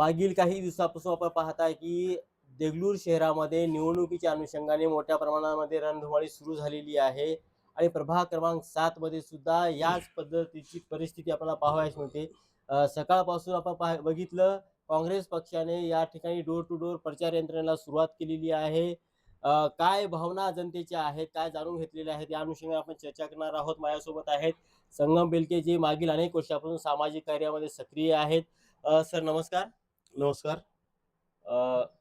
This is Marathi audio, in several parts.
मागील काही दिवसापासून आपण पाहताय की देगलूर शहरामध्ये निवडणुकीच्या अनुषंगाने मोठ्या प्रमाणामध्ये रणधुमाळी सुरू झालेली आहे. आणि प्रभाग क्रमांक सात मध्ये सुद्धा याच पद्धतीची परिस्थिती आपल्याला पाहावयास मिळते. सकाळपासून आपण पाह बघितलं काँग्रेस पक्षाने या ठिकाणी डोर टू डोर प्रचार यंत्रणेला सुरुवात केलेली आहे. काय भावना जनतेच्या आहेत काय जाणून घेतलेल्या आहेत या अनुषंगाने आपण चर्चा करणार आहोत. माझ्यासोबत आहेत संगम बेलके जे मागील अनेक वर्षापासून सामाजिक कार्यामध्ये सक्रिय आहेत. सर नमस्कार. नमस्कार. अ,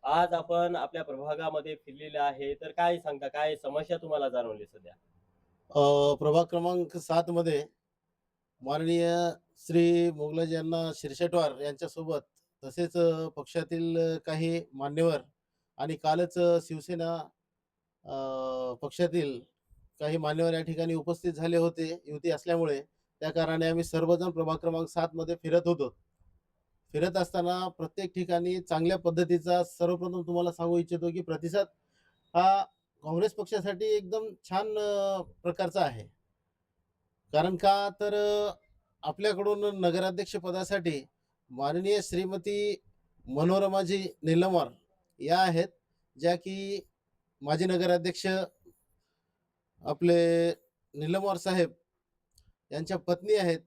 आज आपण आपल्या प्रभागामध्ये फिरलेले आहे तर काय सांगता काय समस्या तुम्हाला जाणवली सध्या? अ, प्रभाग क्रमांक सात मध्ये माननीय श्री मोगलाजी यांना शिरशेटवार यांच्यासोबत तसेच अ, पक्षातील अ, काही मान्यवर आणि कालच अ, शिवसेना अ, पक्षातील काही मान्यवर या ठिकाणी उपस्थित झाले होते युती असल्यामुळे. त्या कारणाने आम्ही सर्वजण प्रभाग क्रमांक सात मध्ये फिरत होतो. फिरत असताना प्रत्येक ठिकाणी चांगल्या पद्धतीचा सर्वप्रथम तुम्हाला सांगू इच्छितो की प्रतिसाद हा काँग्रेस पक्षासाठी एकदम छान प्रकारचा आहे. कारण का तर आपल्याकडून नगराध्यक्ष पदासाठी माननीय श्रीमती मनोरमाजी निलमर या आहेत ज्या की माजी नगराध्यक्ष आपले निलमवार साहेब यांच्या पत्नी आहेत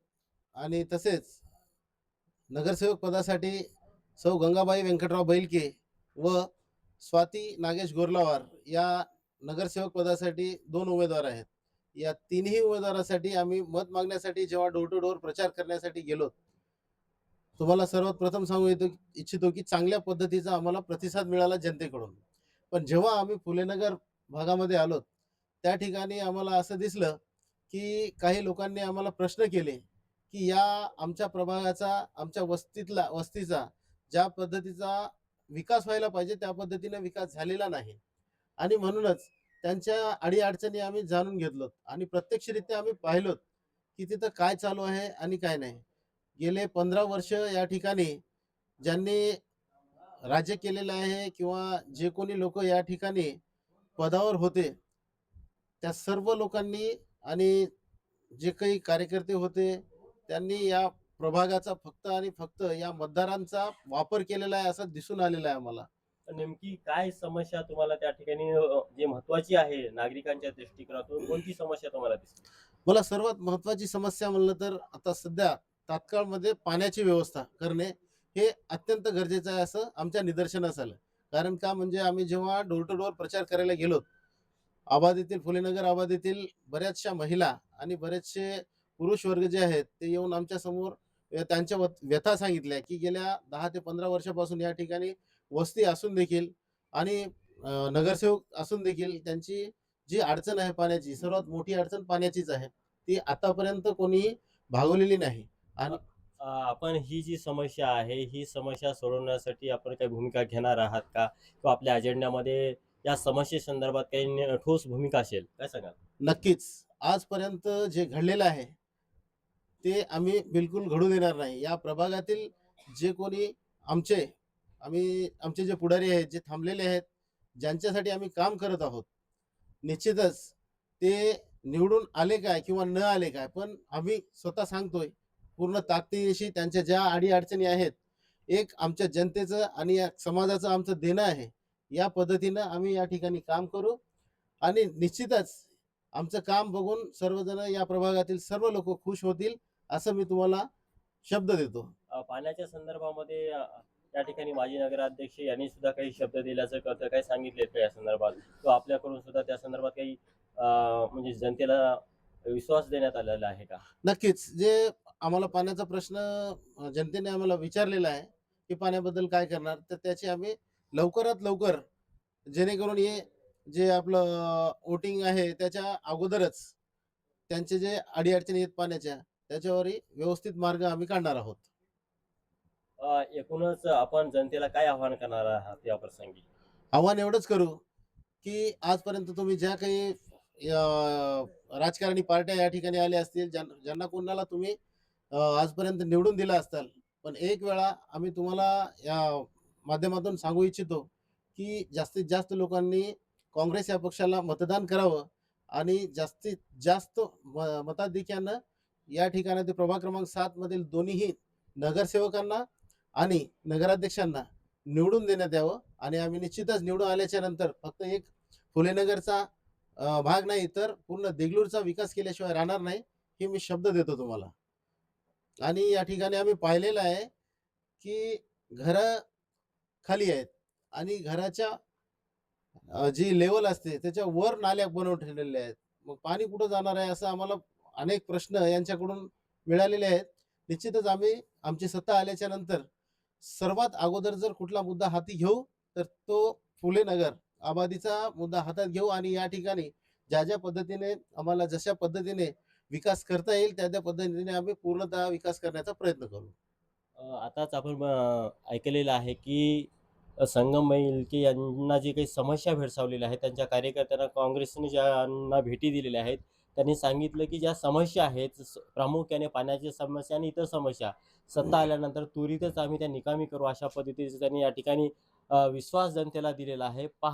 आणि तसेच नगरसेवक पदासाठी सौ गंगाबाई व्यंकटराव बैलके व स्वाती नागेश गोरलावार या नगरसेवक पदासाठी दोन उमेदवार आहेत. या तिन्ही उमेदवारासाठी आम्ही मत मागण्यासाठी जेव्हा डोर टू डोर प्रचार करण्यासाठी गेलो तुम्हाला सर्वात प्रथम सांगू येतो इच्छितो की चांगल्या पद्धतीचा आम्हाला प्रतिसाद मिळाला जनतेकडून. पण जेव्हा आम्ही फुलेनगर भागामध्ये आलो त्या ठिकाणी आम्हाला असं दिसलं की काही लोकांनी आम्हाला प्रश्न केले की या आमच्या प्रभागाचा आमच्या वस्तीतला वस्तीचा ज्या पद्धतीचा विकास व्हायला पाहिजे त्या पद्धतीने विकास झालेला नाही. आणि म्हणूनच त्यांच्या अडीअडचणी आम्ही जाणून घेतलो आणि प्रत्यक्षरित्या आम्ही पाहिलोत की तिथं काय चालू आहे आणि काय नाही. गेले पंधरा वर्ष या ठिकाणी ज्यांनी राज्य केलेलं आहे किंवा जे कोणी लोक या ठिकाणी पदावर होते त्या सर्व लोकांनी आणि जे काही कार्यकर्ते होते त्यांनी या प्रभागाचा फक्त आणि फक्त या मतदारांचा वापर केलेला आहे असं दिसून आलेलं आहे आम्हाला. नेमकी काय समस्या तुम्हाला त्या ठिकाणी जे महत्वाची आहे नागरिकांच्या दृष्टिकोनातून कोणती समस्या तुम्हाला दिसते? मला सर्वात महत्वाची समस्या म्हणलं तर आता सध्या तात्काळमध्ये पाण्याची व्यवस्था करणे हे अत्यंत गरजेचं आहे असं आमच्या निदर्शनास आलं. कारण का म्हणजे आम्ही जेव्हा डोर टू डोर प्रचार करायला गेलो आबादीतील फुलेनगर आबादीतील बऱ्याचशा महिला आणि बरेचसे पुरुष वर्ग जे आहेत ते येऊन आमच्यासमोर त्यांच्या व्यथा सांगितल्या की गेल्या दहा ते पंधरा वर्षापासून या ठिकाणी वस्ती असून देखील आणि नगरसेवक असून देखील त्यांची जी अडचण आहे पाण्याची सर्वात मोठी अडचण पाण्याचीच आहे ती आतापर्यंत कोणीही भागवलेली नाही. आणि आपण ही जी समस्या आहे ही समस्या सोडवण्यासाठी आपण काही भूमिका घेणार आहात का? किंवा आपल्या अजेंड्यामध्ये या समस्ये संदर्भात काही ठोस भूमिका असेल काय सांगाल? नक्कीच. आजपर्यंत जे घडलेलं आहे ते आम्ही बिलकुल घडू देणार नाही. या प्रभागातील जे कोणी आमचे आम्ही आमचे जे पुढारी आहेत जे थांबलेले आहेत ज्यांच्यासाठी आम्ही काम करत आहोत निश्चितच ते निवडून आले काय किंवा न आले काय पण आम्ही स्वतः सांगतोय पूर्ण ताकदीशी त्यांच्या ज्या अडीअडचणी आहेत एक आमच्या जनतेचं आणि या समाजाचं आमचं देणं आहे या पद्धतीनं आम्ही या ठिकाणी काम करू आणि निश्चितच आमचं काम बघून सर्वजण या प्रभागातील सर्व लोक खुश होतील. असं मी तुम्हाला शब्द देतो. पाण्याच्या संदर्भामध्ये या ठिकाणी माजी नगराध्यक्ष यांनी सुद्धा काही शब्द दिल्याचं कळतं काही सांगितलेत का या संदर्भात? किंवा आपल्याकडून सुद्धा त्या संदर्भात काही म्हणजे जनतेला विश्वास देण्यात आलेला आहे का? नक्कीच. जे आम्हाला पाण्याचा प्रश्न जनतेने आम्हाला विचारलेला आहे की पाण्याबद्दल काय करणार तर त्याची आम्ही लवकरात लवकर जेणेकरून हे जे आपलं वोटिंग आहे त्याच्या अगोदरच त्यांचे जे अडीअडचणी आहेत पाण्याच्या त्याच्यावरही व्यवस्थित मार्ग आम्ही काढणार आहोत. अ, एकूणच आपण जनतेला काय आवाहन करणार आहात या प्रसंगी? आव्हान एवढंच करू की आजपर्यंत तुम्ही ज्या काही अं, राजकारणी पार्ट्या या ठिकाणी आल्या असतील ज्यां- ज्यांना कोणाला तुम्ही अं, आजपर्यंत निवडून दिला असाल पण एक वेळा आम्ही तुम्हाला या माध्यमातून सांगू इच्छितो की जास्तीत जास्त लोकांनी काँग्रेस या पक्षाला मतदान करावं आणि जास्तीत जास्त म- मताधिक्यानं या ठिकाणी ते प्रभाग क्रमांक सात मधील दोन्हीही नगरसेवकांना आणि नगराध्यक्षांना निवडून देण्यात यावं. आणि आम्ही निश्चितच निवडून आल्याच्यानंतर फक्त एक फुलेनगरचा भाग नाही तर पूर्ण देगलूरचा विकास केल्याशिवाय राहणार नाही हे मी शब्द देतो तुम्हाला. आणि या ठिकाणी आम्ही पाहिलेलं आहे की घरं खाली आहेत आणि घराच्या जी लेवल असते त्याच्या वर नाल्या बनवून ठेवलेल्या आहेत. मग पाणी कुठं जाणार आहे असं आम्हाला अनेक प्रश्न यांच्याकडून मिळालेले आहेत. निश्चितच आम्ही आमची सत्ता आल्याच्यानंतर सर्वात अगोदर जर कुठला मुद्दा हाती घेऊ तर तो फुले नगर आबादीचा मुद्दा हातात घेऊ आणि या ठिकाणी ज्या ज्या पद्धतीने आम्हाला जशा पद्धतीने विकास करता येईल त्या त्या पद्धतीने आम्ही पूर्णतः विकास करण्याचा प्रयत्न करू. आताच आपण ऐकलेलं आहे की संगम मैलके यांना जी काही समस्या भेडसावलेल्या आहेत त्यांच्या कार्यकर्त्यांना काँग्रेसने ज्यांना भेटी दिलेल्या आहेत त्यांनी सांगितलं की ज्या समस्या आहेत प्रामुख्याने पाण्याची समस्या आणि इतर समस्या सत्ता आल्यानंतर त्वरितच आम्ही त्या निकामी करू अशा पद्धतीचे त्यांनी या ठिकाणी विश्वास जनतेला दिलेला आहे. पहा